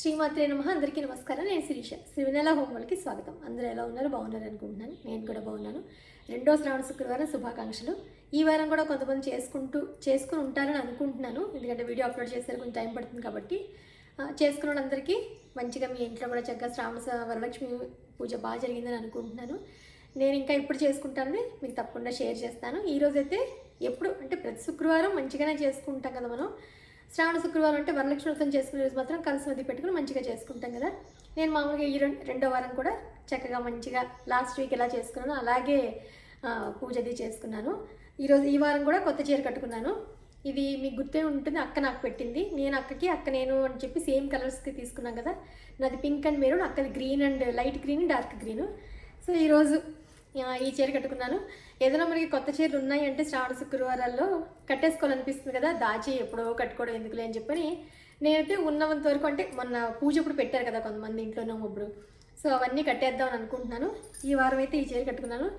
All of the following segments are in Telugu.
శ్రీమాత్రే నమ. అందరికీ నమస్కారం. నేను శిరీష. శ్రీవినెల హోంవర్కి స్వాగతం. అందరూ ఎలా ఉన్నారు? బాగున్నారు అనుకుంటున్నాను. నేను కూడా బాగున్నాను. రెండో శ్రావణ శుక్రవారం శుభాకాంక్షలు. ఈ వారం కూడా కొంతమంది చేసుకుంటూ చేసుకుని ఉంటారని అనుకుంటున్నాను. ఎందుకంటే వీడియో అప్లోడ్ చేసే కొంచెం టైం పడుతుంది కాబట్టి. చేసుకున్న వాళ్ళందరికీ మంచిగా మీ ఇంట్లో కూడా చక్కగా శ్రావణ వరలక్ష్మి పూజ బాగా జరిగిందని అనుకుంటున్నాను. నేను ఇంకా ఇప్పుడు చేసుకుంటానని మీకు తప్పకుండా షేర్ చేస్తాను. ఈరోజైతే ఎప్పుడు? అంటే ప్రతి శుక్రవారం మంచిగానే చేసుకుంటాం కదా మనం. శ్రావణ శుక్రవారం అంటే వరలక్ష్మి వ్రతం చేసుకునే రోజు మాత్రం కలిసి నది పెట్టుకుని మంచిగా చేసుకుంటాం కదా. నేను మామూలుగా ఈ రెండో వారం కూడా చక్కగా మంచిగా లాస్ట్ వీక్ ఎలా చేసుకున్నాను అలాగే పూజ అది చేసుకున్నాను. ఈరోజు ఈ వారం కూడా కొత్త చీర కట్టుకున్నాను. ఇది మీకు గుర్తే ఉంటుంది అక్క నాకు పెట్టింది. నేను అక్కకి అక్క నేను అని చెప్పి సేమ్ కలర్స్కి తీసుకున్నాం కదా. నాది పింక్ అండ్ మెరూన్ అక్కది green and light green dark green so ఈరోజు ఈ చీర కట్టుకున్నాను. ఏదైనా మనకి కొత్త చీరలు ఉన్నాయి అంటే శ్రావణ శుక్రవారాల్లో కట్టేసుకోవాలనిపిస్తుంది కదా దాచి ఎప్పుడో కట్టుకోవడం ఎందుకులే అని చెప్పని నేనైతే ఉన్నంత వరకు అంటే మొన్న పూజ ఇప్పుడు పెట్టారు కదా కొంతమంది ఇంట్లోనే ఇప్పుడు సో అవన్నీ కట్టేద్దాం అని అనుకుంటున్నాను. ఈ వారం అయితే ఈ చీర కట్టుకున్నాను.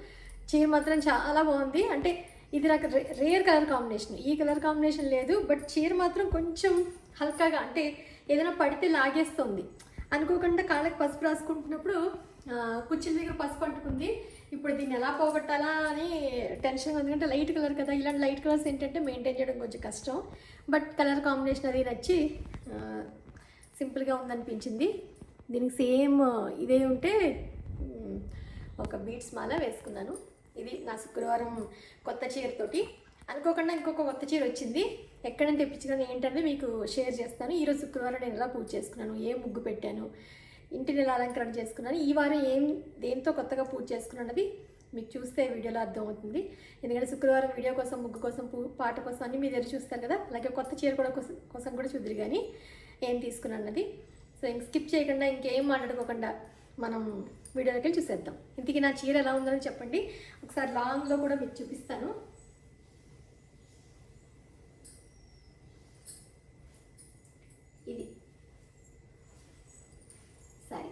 చీర మాత్రం చాలా బాగుంది. అంటే ఇది నాకు రే- రేర్ కలర్ కాంబినేషన్. ఈ కలర్ కాంబినేషన్ లేదు. బట్ చీర మాత్రం కొంచెం హల్కాగా అంటే ఏదైనా పడితే లాగేస్తుంది. అనుకోకుండా కాళ్ళకి పసుపు రాసుకుంటున్నప్పుడు కుర్చీల దగ్గర పసుపు అంటుకుంది. ఇప్పుడు దీన్ని ఎలా పోగొట్టాలా అని టెన్షన్ ఎందుకంటే లైట్ కలర్ కదా ఇలాంటి లైట్ కలర్స్ ఏంటంటే మెయింటైన్ చేయడం కొంచెం కష్టం. బట్ కలర్ కాంబినేషన్ అది నచ్చి సింపుల్గా ఉందనిపించింది. దీనికి సేమ్ ఇదే ఉంటే ఒక బీట్స్ మాల వేసుకున్నాను. ఇది నా శుక్రవారం కొత్త చీరతోటి అనుకోకుండా ఇంకొక కొత్త చీర వచ్చింది. ఎక్కడంటే నుంచి తెప్పించుకున్నాను ఏంటంటే మీకు షేర్ చేస్తాను. ఈరోజు శుక్రవారం నేను ఎలా పూజ చేసుకున్నాను ఏ ముగ్గు పెట్టాను ఇంటిని ఎలా అలంకరణ చేసుకున్నాను ఈ వారం ఏం దేంతో కొత్తగా పూజ చేసుకున్నది మీకు చూస్తే వీడియోలో అర్థమవుతుంది. ఎందుకంటే శుక్రవారం వీడియో కోసం ముగ్గు కోసం పూ పాట కోసం అన్ని మీరు ఎదురు చూస్తారు కదా? అలాగే కొత్త చీర కూడా కోసం కోసం కూడా చూద్దరు కానీ ఏం తీసుకున్నది సో ఇంక స్కిప్ చేయకుండా ఇంకేం మాట్లాడుకోకుండా మనం వీడియోలోకి చూసేద్దాం. ఇంతకీ నా చీర ఎలా ఉందని చెప్పండి. ఒకసారి లాంగ్లో కూడా మీకు చూపిస్తాను ఇది సరే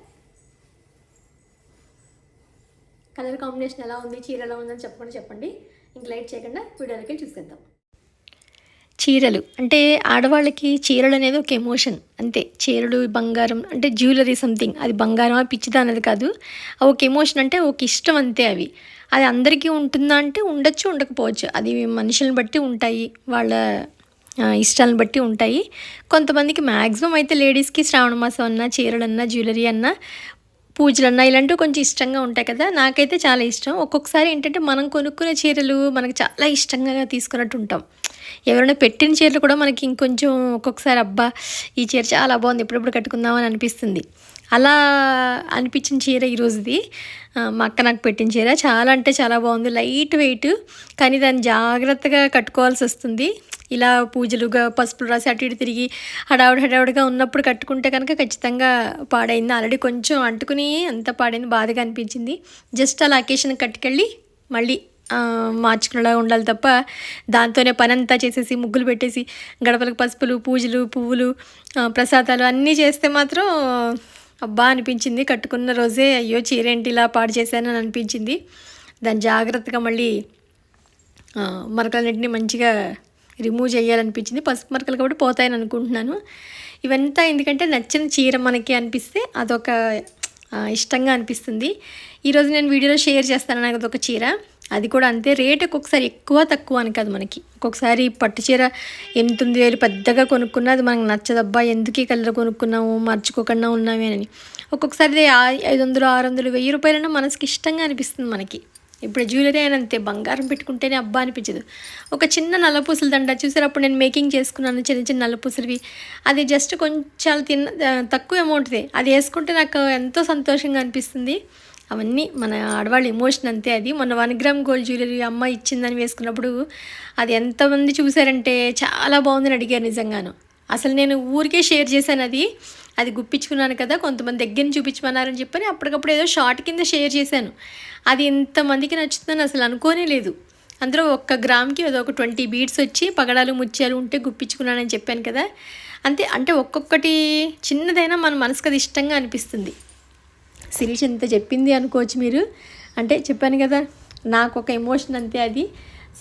కలర్ కాంబినేషన్ ఎలా ఉంది చీర ఎలా ఉందని చెప్పకుండా చెప్పండి. ఇంక లైట్ చేయకుండా వీడియోలోకి చూసేద్దాం. చీరలు అంటే ఆడవాళ్ళకి చీరలు అనేది ఒక ఎమోషన్ అంతే. చీరలు బంగారం అంటే జ్యువెలరీ సంథింగ్ అది బంగారమా పిచ్చిదా అనేది కాదు. అవి ఒక ఎమోషన్ అంటే ఒక ఇష్టం అంతే అవి. అది అందరికీ ఉంటుందా అంటే ఉండొచ్చు ఉండకపోవచ్చు. అది మనుషులను బట్టి ఉంటాయి వాళ్ళ ఇష్టాలను బట్టి ఉంటాయి. కొంతమందికి మ్యాక్సిమం అయితే లేడీస్కి శ్రావణ మాసం అన్నా చీరలన్నా జ్యువెలరీ అన్నా పూజలన్నా ఇలాంటివి కొంచెం ఇష్టంగా ఉంటాయి కదా. నాకైతే చాలా ఇష్టం. ఒక్కొక్కసారి ఏంటంటే మనం కొనుక్కునే చీరలు మనకు చాలా ఇష్టంగా తీసుకున్నట్టు ఉంటాం. ఎవరైనా పెట్టిన చీరలు కూడా మనకి ఇంకొంచెం ఒక్కొక్కసారి అబ్బా ఈ చీర చాలా బాగుంది ఎప్పుడెప్పుడు కట్టుకుందామని అనిపిస్తుంది. అలా అనిపించిన చీర ఈరోజుది మా అక్క నాకు పెట్టిన చీర. చాలా అంటే చాలా బాగుంది. లైట్ వెయిట్ కానీ దాన్ని జాగ్రత్తగా కట్టుకోవాల్సి వస్తుంది. ఇలా పూజలుగా పసుపులు రాసి అటు ఇటు తిరిగి హడావుడి హడావుడిగా ఉన్నప్పుడు కట్టుకుంటే కనుక ఖచ్చితంగా పాడైంది. ఆల్రెడీ కొంచెం అంటుకుని అంత పాడైంది బాధగా అనిపించింది. జస్ట్ అలా అకేషన్ కట్టుకెళ్ళి మళ్ళీ మార్చుకునేలా ఉండాలి తప్ప దాంతోనే పని అంతా చేసేసి ముగ్గులు పెట్టేసి గడపలకు పసుపులు పూజలు పువ్వులు ప్రసాదాలు అన్నీ చేస్తే మాత్రం అబ్బా అనిపించింది. కట్టుకున్న రోజే అయ్యో చీరేంటి ఇలా పాడు చేశానని అనిపించింది. దాన్ని జాగ్రత్తగా మళ్ళీ ఆ, మరకలన్నింటినీ మంచిగా రిమూవ్ చేయాలనిపించింది. పసుపు మరకలు కాబట్టి పోతాయని అనుకుంటున్నాను. ఇవంతా ఎందుకంటే నచ్చిన చీర మనకి అనిపిస్తే అదొక ఇష్టంగా అనిపిస్తుంది. ఈరోజు నేను వీడియోలో షేర్ చేస్తాను నాకు అదొక చీర. అది కూడా అంతే. రేట్ ఒక్కొక్కసారి ఎక్కువ తక్కువ అని కాదు మనకి. ఒక్కొక్కసారి పట్టు చీర ఎనిమిది వేలు పెద్దగా కొనుక్కున్నా అది మనకు నచ్చదబ్బా ఎందుకు ఈ కలర్ కొనుక్కున్నాము మర్చిపోకుండా ఉన్నామే అని. ఒక్కొక్కసారి ఐదు వందలు ఆరు వందలు వెయ్యి రూపాయలైనా మనసుకి ఇష్టంగా అనిపిస్తుంది మనకి. ఇప్పుడు జ్యువెలరీ అయినా అంతే బంగారం పెట్టుకుంటేనే అబ్బా అనిపించదు. ఒక చిన్న నల్లపూసల దండ చూసారు అప్పుడు నేను మేకింగ్ చేసుకున్నాను చిన్న చిన్న నల్లపూసలవి. అది జస్ట్ కొంచెం తిన్న తక్కువ అమౌంట్దే అది వేసుకుంటే నాకు ఎంతో సంతోషంగా అనిపిస్తుంది. అవన్నీ మన ఆడవాళ్ళ ఎమోషన్ అంతే అది. మొన్న వన్ గ్రామ్ గోల్డ్ జ్యువెలరీ అమ్మ ఇచ్చిందని వేసుకున్నప్పుడు అది ఎంతమంది చూసారంటే చాలా బాగుందని అడిగారు నిజంగాను. అసలు నేను ఊరికే షేర్ చేశాను అది. అది గుప్పించుకున్నాను కదా కొంతమంది దగ్గర నుంచి చూపించమన్నారని చెప్పని అప్పటికప్పుడు ఏదో షార్ట్ కింద షేర్ చేశాను. అది ఎంతమందికి నచ్చుతుందని అసలు అనుకోనే లేదు. అందులో ఒక్క గ్రామ్కి ఏదో ఒక ట్వంటీ బీడ్స్ వచ్చి పగడాలు ముత్యాలు ఉంటే గుప్పించుకున్నానని చెప్పాను కదా. అంతే అంటే ఒక్కొక్కటి చిన్నదైనా మన మనసుకు అది ఇష్టంగా అనిపిస్తుంది. శిరీష్ ఎంత చెప్పింది అనుకోవచ్చు మీరు. అంటే చెప్పాను కదా నాకు ఒక ఎమోషన్ అంతే అది.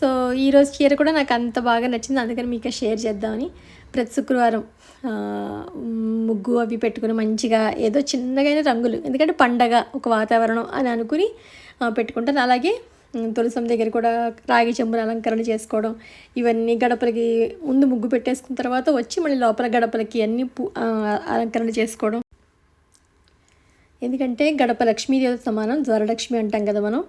సో ఈరోజు చీర కూడా నాకు అంత బాగా నచ్చింది అందుకని మీకు షేర్ చేద్దామని. ప్రతి శుక్రవారం ముగ్గు అవి పెట్టుకుని మంచిగా ఏదో చిన్నగైన రంగులు ఎందుకంటే పండగ ఒక వాతావరణం అని అనుకుని పెట్టుకుంటాను అలాగే తులసం దగ్గర కూడా రాగి చెంబులు అలంకరణ చేసుకోవడం ఇవన్నీ గడపలకి ముందు ముగ్గు పెట్టేసుకున్న తర్వాత వచ్చి మళ్ళీ లోపల గడపలకి అన్నీ పూ అలంకరణ చేసుకోవడం. ఎందుకంటే గడప లక్ష్మీదేవి సమానం జ్వరలక్ష్మి అంటాం కదా మనం.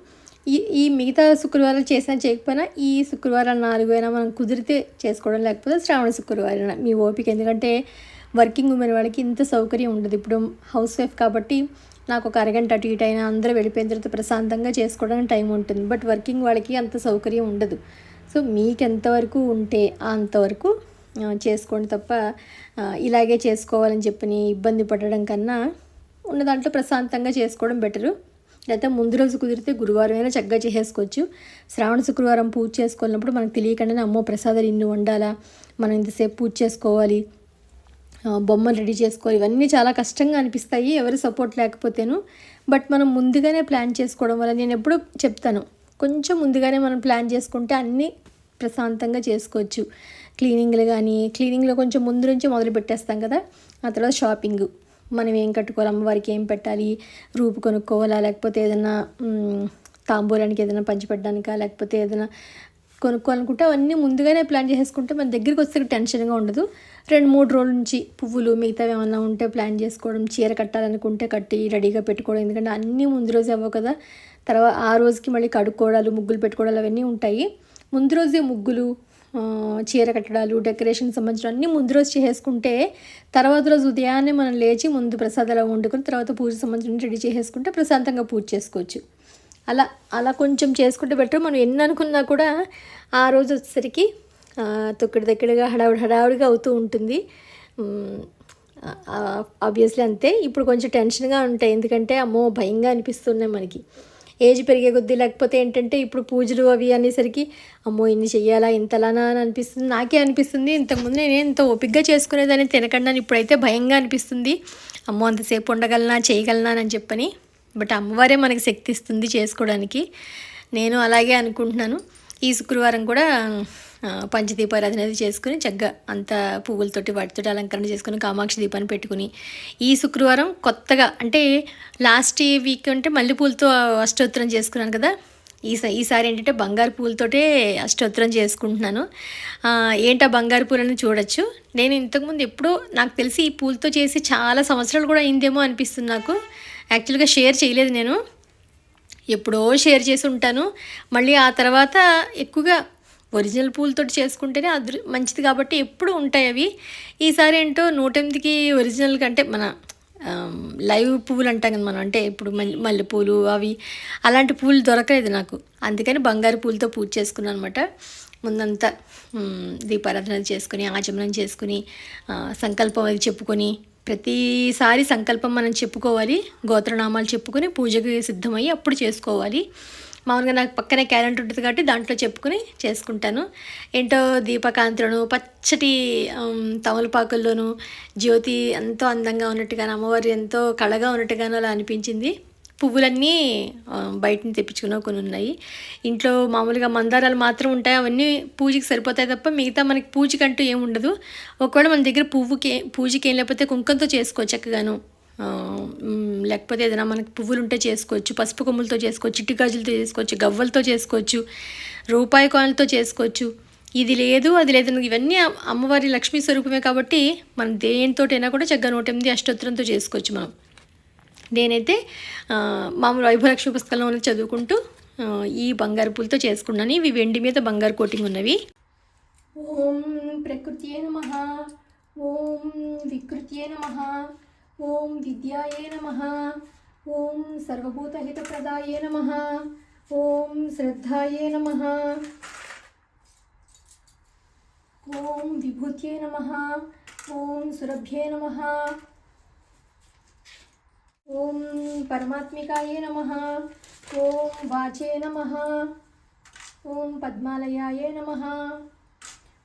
ఈ ఈ మిగతా శుక్రవారాలు చేసినా చేయకపోయినా ఈ శుక్రవారం నాలుగు అయినా మనం కుదిరితే చేసుకోవడం లేకపోతే శ్రావణ శుక్రవారం మీ ఓపిక. ఎందుకంటే వర్కింగ్ ఉమెన్ వాళ్ళకి ఇంత సౌకర్యం ఉండదు. ఇప్పుడు హౌస్ వైఫ్ కాబట్టి నాకు ఒక అరగంట అటు ఇటు అయినా అందరూ వెళ్ళిపోయిన తర్వాత ప్రశాంతంగా చేసుకోవడానికి టైం ఉంటుంది. బట్ వర్కింగ్ వాళ్ళకి అంత సౌకర్యం ఉండదు. సో మీకు ఎంతవరకు ఉంటే అంతవరకు చేసుకోండి తప్ప ఇలాగే చేసుకోవాలని చెప్పి ఇబ్బంది పడడం కన్నా ఉన్న దాంట్లో ప్రశాంతంగా చేసుకోవడం బెటరు. లేకపోతే ముందు రోజు కుదిరితే గురువారం అయినా చక్కగా చేసేసుకోవచ్చు. శ్రావణ శుక్రవారం పూజ చేసుకున్నప్పుడు మనకు తెలియకుండానే అమ్మో ప్రసాదాలు ఇన్ని వండాలా? మనం ఇంతసేపు పూజ చేసుకోవాలి. బొమ్మలు రెడీ చేసుకోవాలి. ఇవన్నీ చాలా కష్టంగా అనిపిస్తాయి ఎవరి సపోర్ట్ లేకపోతేను. బట్ మనం ముందుగానే ప్లాన్ చేసుకోవడం వల్ల నేను ఎప్పుడూ చెప్తాను కొంచెం ముందుగానే మనం ప్లాన్ చేసుకుంటే అన్నీ ప్రశాంతంగా చేసుకోవచ్చు. క్లీనింగ్లు కానీ క్లీనింగ్లో కొంచెం ముందు నుంచి మొదలు పెట్టేస్తాం కదా ఆ తర్వాత షాపింగ్. మనం ఏం కట్టుకోవాలి అమ్మవారికి ఏం పెట్టాలి రూపు కొనుక్కోవాలా లేకపోతే ఏదైనా తాంబూలానికి ఏదైనా పంచిపెట్టడానికా లేకపోతే ఏదైనా కొనుక్కోవాలనుకుంటే అవన్నీ ముందుగానే ప్లాన్ చేసుకుంటే మన దగ్గరికి వస్తే టెన్షన్గా ఉండదు. రెండు మూడు రోజుల నుంచి పువ్వులు మిగతావి ఏమన్నా ఉంటే ప్లాన్ చేసుకోవడం చీర కట్టాలనుకుంటే కట్టి రెడీగా పెట్టుకోవడం ఎందుకంటే అన్నీ ముందు రోజు అవ్వవు కదా. తర్వాత ఆ రోజుకి మళ్ళీ కడుక్కోవడాలు ముగ్గులు పెట్టుకోవడాలు అవన్నీ ఉంటాయి. ముందు రోజే ముగ్గులు చీర కట్టడాలు డెకరేషన్ సంబంధించిన అన్నీ ముందు రోజు చేసేసుకుంటే తర్వాత రోజు ఉదయాన్నే మనం లేచి ముందు ప్రసాదాలు వండుకొని తర్వాత పూజ సంబంధించిన రెడీ చేసేసుకుంటే ప్రశాంతంగా పూజ చేసుకోవచ్చు. అలా అలా కొంచెం చేసుకుంటే బెటర్. మనం ఎన్ని అనుకున్నా కూడా ఆ రోజు వచ్చేసరికి తొక్కడి దగ్గరగా హడావుడి హడావుడిగా అవుతూ ఉంటుంది. ఆబ్వియస్లీ అంతే. ఇప్పుడు కొంచెం టెన్షన్గా ఉంటాయి. ఎందుకంటే అమ్మో భయంగా అనిపిస్తున్నాయి మనకి. ఏజ్ పెరిగే కొద్దీ లేకపోతే ఏంటంటే ఇప్పుడు పూజలు అవి అనేసరికి అమ్మో ఇన్ని చెయ్యాలా? ఇంతలానా? అని అనిపిస్తుంది. నాకే అనిపిస్తుంది. ఇంతకుముందు నేను ఇంత ఓపిగ్గా చేసుకునేదాన్ని తినకుండా ఇప్పుడైతే భయంగా అనిపిస్తుంది. అమ్మో అంతసేపు ఉండగలనా? చేయగలనా? అని చెప్పని. బట్ అమ్మవారే మనకి శక్తి ఇస్తుంది చేసుకోవడానికి. నేను అలాగే అనుకుంటున్నాను. ఈ శుక్రవారం కూడా పంచదీపారాధన అది చేసుకుని చక్కగా అంత పువ్వులతోటి వాటితోటి అలంకరణ చేసుకుని కామాక్షి దీపాన్ని పెట్టుకుని ఈ శుక్రవారం కొత్తగా అంటే లాస్ట్ వీక్ అంటే మల్లెపూలతో అష్టోత్తరం చేసుకున్నాను కదా. ఈ ఈసారి ఏంటంటే బంగారు పూలతోటే అష్టోత్తరం చేసుకుంటున్నాను. ఏంటా బంగారు పూలని చూడొచ్చు. నేను ఇంతకుముందు ఎప్పుడో నాకు తెలిసి ఈ పూలతో చేసి చాలా సంవత్సరాలు కూడా అయిందేమో అనిపిస్తుంది నాకు. యాక్చువల్గా షేర్ చేయలేదు నేను. ఎప్పుడో షేర్ చేసి ఉంటాను. మళ్ళీ ఆ తర్వాత ఎక్కువగా ఒరిజినల్ పూలతోటి చేసుకుంటేనే అదృ మంచిది కాబట్టి ఎప్పుడు ఉంటాయి అవి. ఈసారి ఏంటో నూట ఎనిమిదికి ఒరిజినల్ కంటే మన లైవ్ పువ్వులు అంటాం కదా మనం అంటే ఇప్పుడు మల్లె మల్లెపూలు అవి అలాంటి పూలు దొరకలేదు నాకు. అందుకని బంగారు పూలతో పూజ చేసుకున్నాను అనమాట ముందంతా దీపారాధన చేసుకుని ఆచమనం చేసుకుని సంకల్పం అది చెప్పుకొని ప్రతిసారి సంకల్పం మనం చెప్పుకోవాలి గోత్రనామాలు చెప్పుకొని పూజకి సిద్ధమయ్యి అప్పుడు చేసుకోవాలి. మామూలుగా నాకు పక్కనే క్యాలెండర్ ఉంటుంది కాబట్టి దాంట్లో చెప్పుకొని చేసుకుంటాను. ఏంటో దీపకాంతులను పచ్చటి తమలపాకుల్లోనూ జ్యోతి ఎంతో అందంగా ఉన్నట్టుగాను అమ్మవారు ఎంతో కళగా ఉన్నట్టుగాను అలా అనిపించింది. పువ్వులన్నీ బయటని బయట తెప్పించుకున్న కొన్ని ఉన్నాయి. ఇంట్లో మామూలుగా మందారాలు మాత్రం ఉంటాయి. అవన్నీ పూజకి సరిపోతాయి తప్ప మిగతా మనకి పూజకంటూ ఏమి ఉండదు. ఒకవేళ మన దగ్గర పువ్వుకి పూజకి ఏం లేకపోతే కుంకంతో చేసుకోవచ్చు చక్కగాను. లేకపోతే ఏదైనా మనకి పువ్వులు ఉంటే చేసుకోవచ్చు పసుపు కొమ్ములతో చేసుకోవచ్చు చిట్టి గాజులతో చేసుకోవచ్చు గవ్వలతో చేసుకోవచ్చు రూపాయి కాయలతో చేసుకోవచ్చు. ఇది లేదు అది లేదు. ఇవన్నీ అమ్మవారి లక్ష్మీ స్వరూపమే కాబట్టి మనం దేనితోటైనా కూడా చక్కగా నూట ఎనిమిది అష్టోత్తరంతో చేసుకోవచ్చు మనం. నేనైతే మామూలు వైభవలక్ష్మి పుస్తకంలో ఉన్నది చదువుకుంటూ ఈ బంగారు పూలతో చేసుకున్నాను. ఇవి వెండి మీద బంగారు కోటింగ్ ఉన్నవి. ఓం ప్రకృత్యే నమ. ఓం వికృత్యే నమ. ఓం విద్యాయే నమ ఓం సర్వభూతహితప్రదాయే నమ ఓం శ్రద్ధాయే నమ ఓం విభూత్యే నమ ఓం సురభ్యే నమ ఓం పరమాత్మికాయే నమ ఓం వాచే నమ ఓం పద్మాలయాయే నమ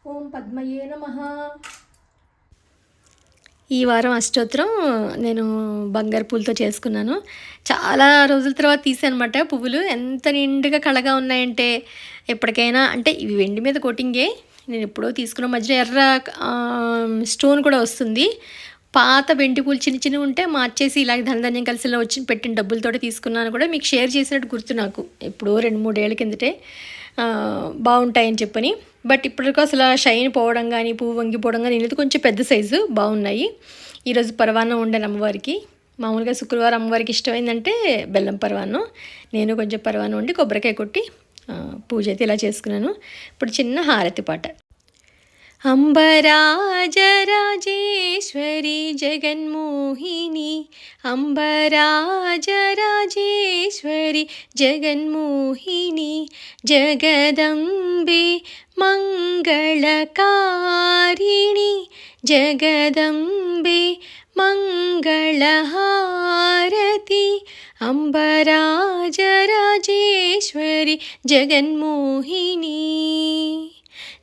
ఓం పద్మయే నమ ఈ వారం అష్టోత్తరం నేను బంగారు పూలతో చేసుకున్నాను. చాలా రోజుల తర్వాత తీసానమాట పువ్వులు. ఎంత నిండుగా కళగా ఉన్నాయంటే ఎప్పటికైనా అంటే ఇవి వెండి మీద కోటింగే. నేను ఎప్పుడో తీసుకున్న మధ్యలో ఎర్ర స్టోన్ కూడా వస్తుంది. పాత వెండి పూలు చిన్న చిన్నవి ఉంటే మార్చేసి ఇలాగ ధనధాన్యం కలిసి వచ్చి పెట్టిన డబ్బులతో తీసుకున్నాను కూడా. మీకు షేర్ చేసినట్టు గుర్తు నాకు. ఎప్పుడో రెండు మూడేళ్ళ కిందటే. బాగుంటాయని చెప్పని. బట్ ఇప్పటికీ అసలు షైన్ పోవడం కానీ పువ్వు వంగిపోవడం కానీ ఇది కొంచెం పెద్ద సైజు బాగున్నాయి. ఈరోజు పరవాన్నం వండాను అమ్మవారికి. మామూలుగా శుక్రవారం అమ్మవారికి ఇష్టమైందంటే బెల్లం పరవాన్నం. నేను కొంచెం పరవాన్నం ఉండి కొబ్బరికాయ కొట్టి పూజ అయితే ఇలా చేసుకున్నాను. ఇప్పుడు చిన్న హారతి పాట. अम्बराजराजेश्वरी जगन्मोहिनी अम्बराजराजेश्वरी जगन्मोहिनी जगदम्बे मङ्गलकारिणि जगदम्बे मङ्गलहारति अम्बराजराजेश्वरि जगन्मोहिनी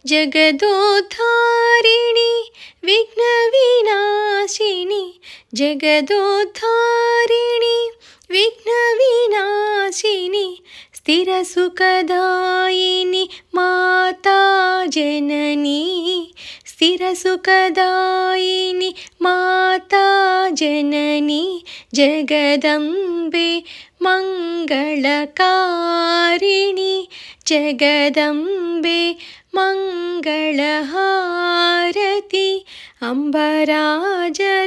जगदोद्धारिणि विघ्नविनाशिनि। जगदोद्धारिणि विघ्नविनाशिनि। स्थिरसुखदायिनि माता जननी। स्थिरसुखदायिनि माता जननी। जगदम्बे मङ्गलकारिणि जगदम्बे मङ्गलहारति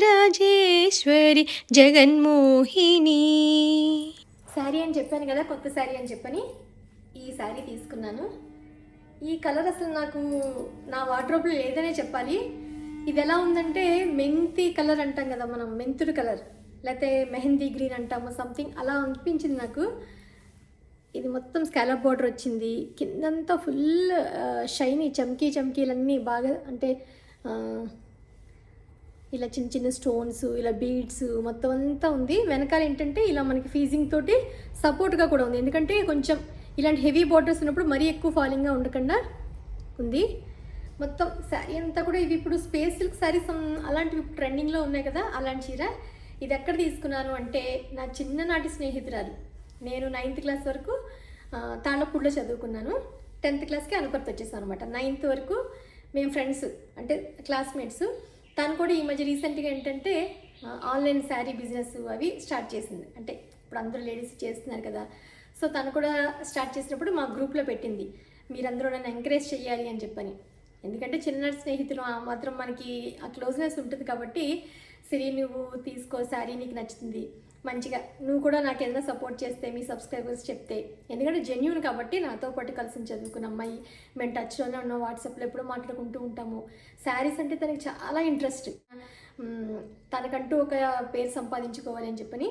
अम्बराजराजेश्वरि జగన్మోహిని శారీ అని చెప్పాను కదా కొత్త శారీ అని చెప్పని ఈ శారీ తీసుకున్నాను ఈ కలర్ అసలు నాకు నా వార్డ్రోబ్లో లేదనే చెప్పాలి ఇది ఎలా ఉందంటే మెంతి కలర్ అంటాం కదా మనం మెంతుడు కలర్ లేకపోతే మెహందీ గ్రీన్ అంటాము సంథింగ్ అలా అనిపించింది నాకు ఇది మొత్తం స్కాలప్ బార్డర్ వచ్చింది. కిందంతా ఫుల్ షైనీ చమ్కీ చమ్కీలన్నీ బాగా అంటే ఇలా చిన్న చిన్న స్టోన్స్ ఇలా బీడ్స్ మొత్తం అంతా ఉంది. వెనకాల ఏంటంటే ఇలా మనకి ఫీజింగ్ తోటి సపోర్ట్గా కూడా ఉంది. ఎందుకంటే కొంచెం ఇలాంటి హెవీ బార్డర్స్ ఉన్నప్పుడు మరీ ఎక్కువ ఫాలింగ్గా ఉండకుండా ఉంది. మొత్తం శారీ అంతా కూడా ఇవి ఇప్పుడు స్పేస్ సిల్క్ శారీస్ అలాంటివి ట్రెండింగ్లో ఉన్నాయి కదా అలాంటి చీర. ఇది ఎక్కడ తీసుకున్నాను అంటే నా చిన్ననాటి స్నేహితురాలు. నేను నైన్త్ క్లాస్ వరకు తాండపూడిలో చదువుకున్నాను. టెన్త్ క్లాస్కి అనుపర్తి వచ్చేసాను అనమాట నైన్త్ వరకు మేము ఫ్రెండ్స్ అంటే క్లాస్మేట్స్ తను కూడా ఈ మధ్య రీసెంట్గా ఏంటంటే ఆన్లైన్ శారీ బిజినెస్ అవి స్టార్ట్ చేసింది. అంటే ఇప్పుడు అందరూ లేడీస్ చేస్తున్నారు కదా. సో తను కూడా స్టార్ట్ చేసినప్పుడు మా గ్రూప్లో పెట్టింది. మీరందరూ నన్ను ఎంకరేజ్ చేయాలి అని చెప్పని. ఎందుకంటే చిన్ననాటి స్నేహితులు ఆ మాత్రం మనకి ఆ క్లోజ్నెస్ ఉంటుంది కాబట్టి సిరి నువ్వు తీసుకో శారీ నీకు నచ్చుతుంది. మంచిగా. నువ్వు కూడా నాకు ఏదైనా సపోర్ట్ చేస్తే మీ సబ్స్క్రైబర్స్ చెప్తే. ఎందుకంటే జెన్యున్ కాబట్టి నాతో పాటు కలిసి చదువుకున్న అమ్మాయి మేము టచ్లోనే ఉన్నాం వాట్సాప్లో ఎప్పుడూ మాట్లాడుకుంటూ ఉంటాము. శారీస్ అంటే తనకి చాలా ఇంట్రెస్ట్ తనకంటూ ఒక పేరు సంపాదించుకోవాలి అని చెప్పని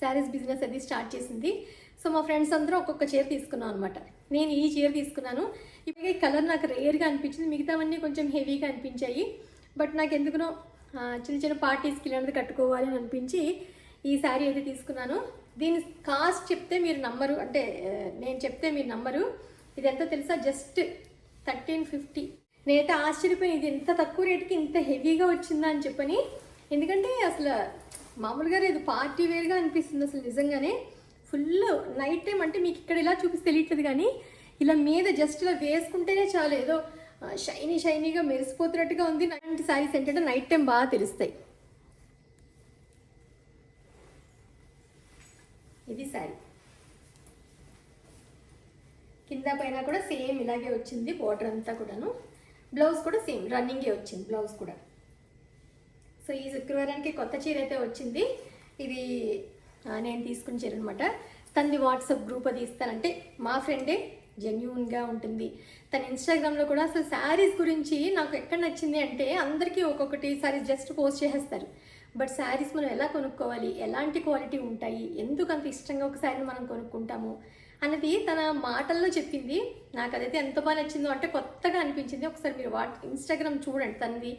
శారీస్ బిజినెస్ అది స్టార్ట్ చేసింది. సో మా ఫ్రెండ్స్ అందరూ ఒక్కొక్క చీర తీసుకున్నాం అనమాట నేను ఈ చీర తీసుకున్నాను. ఇప్పుడు ఈ కలర్ నాకు రేర్గా అనిపించింది. మిగతావన్నీ కొంచెం హెవీగా అనిపించాయి. బట్ నాకు ఎందుకునో చిన్న చిన్న పార్టీస్కి ఇలాంటిది కట్టుకోవాలి అని అనిపించి ఈ శారీ అయితే తీసుకున్నాను. దీని కాస్ట్ చెప్తే మీరు నమ్మరు. అంటే నేను చెప్తే మీరు నమ్మరు. ఇది ఎంత తెలుసా? Just thirteen fifty. నేనైతే ఆశ్చర్యపోయి ఇది ఇంత తక్కువ రేటుకి ఇంత హెవీగా వచ్చిందా అని చెప్పని. ఎందుకంటే అసలు మామూలుగా ఇది పార్టీ వేర్గా అనిపిస్తుంది అసలు నిజంగానే. ఫుల్ నైట్ టైం అంటే మీకు ఇక్కడ ఇలా చూపిస్తే తెలియట్లేదు కానీ ఇలా మీద జస్ట్ ఇలా వేసుకుంటేనే చాలు. ఏదో షైనీ షైనీగా మెరిసిపోతున్నట్టుగా ఉంది. అలాంటి శారీస్ ఏంటంటే నైట్ టైం బాగా తెలుస్తాయి. ఇది శారీ. కింద పైన కూడా సేమ్ ఇలాగే వచ్చింది బోర్డర్ అంతా కూడాను. బ్లౌజ్ కూడా సేమ్ రన్నింగే వచ్చింది బ్లౌజ్ కూడా. సో ఈ శుక్రవారానికి కొత్త చీర అయితే వచ్చింది. ఇది ఆ, నేను తీసుకున్న చీర అనమాట తనది వాట్సాప్ గ్రూప్ అది ఇస్తానంటే మా ఫ్రెండే జెన్యున్గా ఉంటుంది. తన ఇన్స్టాగ్రామ్లో కూడా అసలు శారీస్ గురించి నాకు ఎక్కడ నచ్చింది అంటే అందరికీ ఒక్కొక్కటి శారీస్ జస్ట్ పోస్ట్ చేసేస్తారు. బట్ శారీస్ మనం ఎలా కొనుక్కోవాలి? ఎలాంటి క్వాలిటీ ఉంటాయి? ఎందుకు అంత ఇష్టంగా ఒక శారీని మనం కొనుక్కుంటాము? అన్నది తన మాటల్లో చెప్పింది. నాకు అదైతే ఎంత బాగా నచ్చిందో అంటే కొత్తగా అనిపించింది. ఒకసారి మీరు వాట్ ఇన్స్టాగ్రామ్ చూడండి. తనది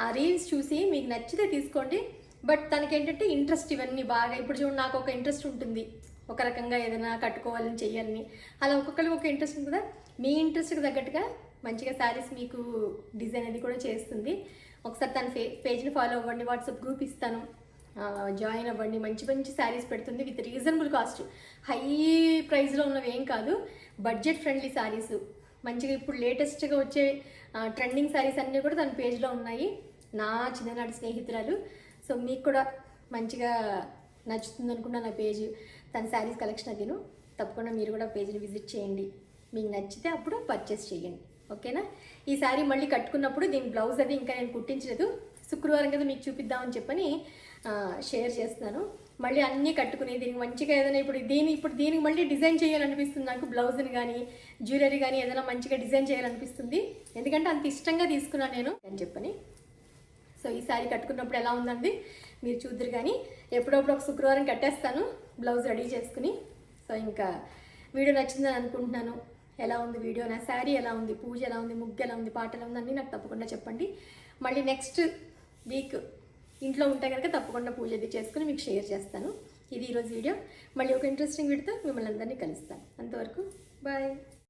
ఆ రీల్స్ చూసి మీకు నచ్చితే తీసుకోండి. బట్ తనకి ఏంటంటే ఇంట్రెస్ట్ ఇవన్నీ బాగా ఇప్పుడు చూడండి నాకు ఒక ఇంట్రెస్ట్ ఉంటుంది. ఒక రకంగా ఏదైనా కట్టుకోవాలని చెయ్యాలని అలా ఒక్కొక్కరికి ఒక ఇంట్రెస్ట్ ఉంది కదా? మీ ఇంట్రెస్ట్కి తగ్గట్టుగా మంచిగా శారీస్ మీకు డిజైన్ అది కూడా చేస్తుంది. ఒకసారి తన ఫే పేజ్ని ఫాలో అవ్వండి వాట్సాప్ గ్రూప్ ఇస్తాను. జాయిన్ అవ్వండి. మంచి మంచి శారీస్ పెడుతుంది విత్ రీజనబుల్ కాస్ట్ హై ప్రైస్లో ఉన్నవి ఏం కాదు. బడ్జెట్ ఫ్రెండ్లీ శారీస్ మంచిగా ఇప్పుడు లేటెస్ట్గా వచ్చే ట్రెండింగ్ శారీస్ అన్నీ కూడా తన పేజ్లో ఉన్నాయి. నా చిన్ననాటి స్నేహితురాలు. సో మీకు కూడా మంచిగా నచ్చుతుంది అనుకున్న నా పేజ్ తన శారీస్ కలెక్షన్ అదిను. తప్పకుండా మీరు కూడా పేజ్ని విజిట్ చేయండి. మీకు నచ్చితే అప్పుడు పర్చేస్ చేయండి. ఓకేనా? ఈ శారీ మళ్ళీ కట్టుకున్నప్పుడు దీని బ్లౌజ్ అది ఇంకా నేను కుట్టించలేదు. శుక్రవారం కదా మీకు చూపిద్దామని చెప్పని షేర్ చేస్తున్నాను. మళ్ళీ అన్నీ కట్టుకుని దీనికి మంచిగా ఏదైనా ఇప్పుడు దీని ఇప్పుడు దీనికి మళ్ళీ డిజైన్ చేయాలనిపిస్తుంది నాకు బ్లౌజ్ని కానీ జ్యువెలరీ కానీ ఏదైనా మంచిగా డిజైన్ చేయాలనిపిస్తుంది. ఎందుకంటే అంత ఇష్టంగా తీసుకున్నాను నేను అని చెప్పని. సో ఈ శారీ కట్టుకున్నప్పుడు ఎలా ఉందండి? మీరు చూద్దరు కానీ ఎప్పుడప్పుడు ఒక శుక్రవారం కట్టేస్తాను బ్లౌజ్ రెడీ చేసుకుని. సో ఇంకా వీడియో నచ్చిందని అనుకుంటున్నాను. ఎలా ఉంది వీడియో నా శారీ ఎలా ఉంది? పూజ ఎలా ఉంది? ముగ్గు ఎలా ఉంది? పాట ఎలా ఉంది? అన్నీ నాకు తప్పకుండా చెప్పండి. మళ్ళీ నెక్స్ట్ వీక్ ఇంట్లో ఉంటే కనుక తప్పకుండా పూజ అది చేసుకుని మీకు షేర్ చేస్తాను. ఇది ఈరోజు వీడియో. మళ్ళీ ఒక ఇంట్రెస్టింగ్ వీడితో మిమ్మల్ని అందరినీ కలుస్తాను. అంతవరకు బాయ్.